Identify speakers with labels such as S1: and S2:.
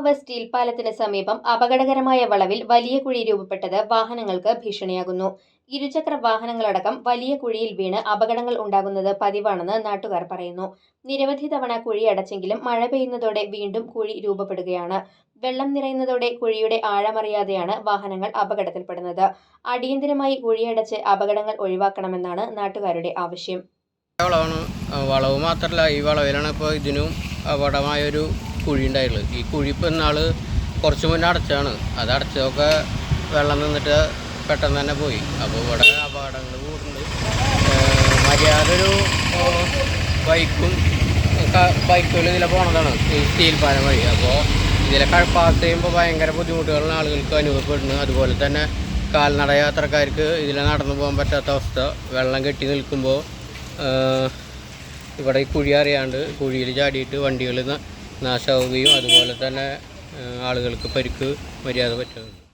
S1: കാവ് steel പാലത്തിന് സമീപം അപകടകരമായ വളവിൽ വലിയ കുഴി രൂപപ്പെട്ടത് വാഹനങ്ങൾക്ക് ഭീഷണിയാകുന്നു. ഇരുചക്ര വാഹനങ്ങളടക്കം വലിയ കുഴിയിൽ വീണ് അപകടങ്ങൾ ഉണ്ടാകുന്നത് പതിവാണെന്ന് നാട്ടുകാർ പറയുന്നു. നിരവധി തവണ കുഴി അടച്ചെങ്കിലും മഴ പെയ്യുന്നതോടെ വീണ്ടും കുഴി രൂപപ്പെടുകയാണ്. വെള്ളം നിറയുന്നതോടെ കുഴിയുടെ ആഴമറിയാതെയാണ് വാഹനങ്ങൾ അപകടത്തിൽപ്പെടുന്നത്. അടിയന്തരമായി കുഴിയടച്ച് അപകടങ്ങൾ ഒഴിവാക്കണമെന്നാണ് നാട്ടുകാരുടെ ആവശ്യം.
S2: വളവ് മാത്രമല്ല ഈ വളവിലാണ് ഇപ്പോൾ ഇതിനും അപകടമായൊരു കുഴി ഉണ്ടായിട്ടുള്ളത് ഈ കുഴി ഇപ്പോൾ ഇന്നാൾ കുറച്ച് മുന്നേ അടച്ചാണ് അത് അടച്ചതൊക്കെ വെള്ളം നിന്നിട്ട് പെട്ടെന്ന് തന്നെ പോയി. അപ്പോൾ ഇവിടെ അപകടങ്ങൾ കൂടുന്നുണ്ട്. മര്യാദ ഒരു ബൈക്കും ബൈക്കുകൾ ഇതിലെ പോണതാണ്. ഈ സ്റ്റീൽ പാലം വഴി. അപ്പോൾ ഇതിലെ പാസ് ചെയ്യുമ്പോൾ ഭയങ്കര ബുദ്ധിമുട്ടുകളാണ് ആളുകൾക്ക് അനുഭവപ്പെടുന്നത് അതുപോലെ തന്നെ കാൽനട യാത്രക്കാർക്ക് ഇതിലെ നടന്നു പോകാൻ പറ്റാത്ത അവസ്ഥ. വെള്ളം കെട്ടി നിൽക്കുമ്പോൾ ഇവിടെ ഈ കുഴി അറിയാണ്ട് കുഴിയിൽ ചാടിയിട്ട് വണ്ടികൾ നാശമാവുകയും അതുപോലെ തന്നെ ആളുകൾക്ക് പരിക്ക് മര്യാദ പറ്റുന്നുണ്ട്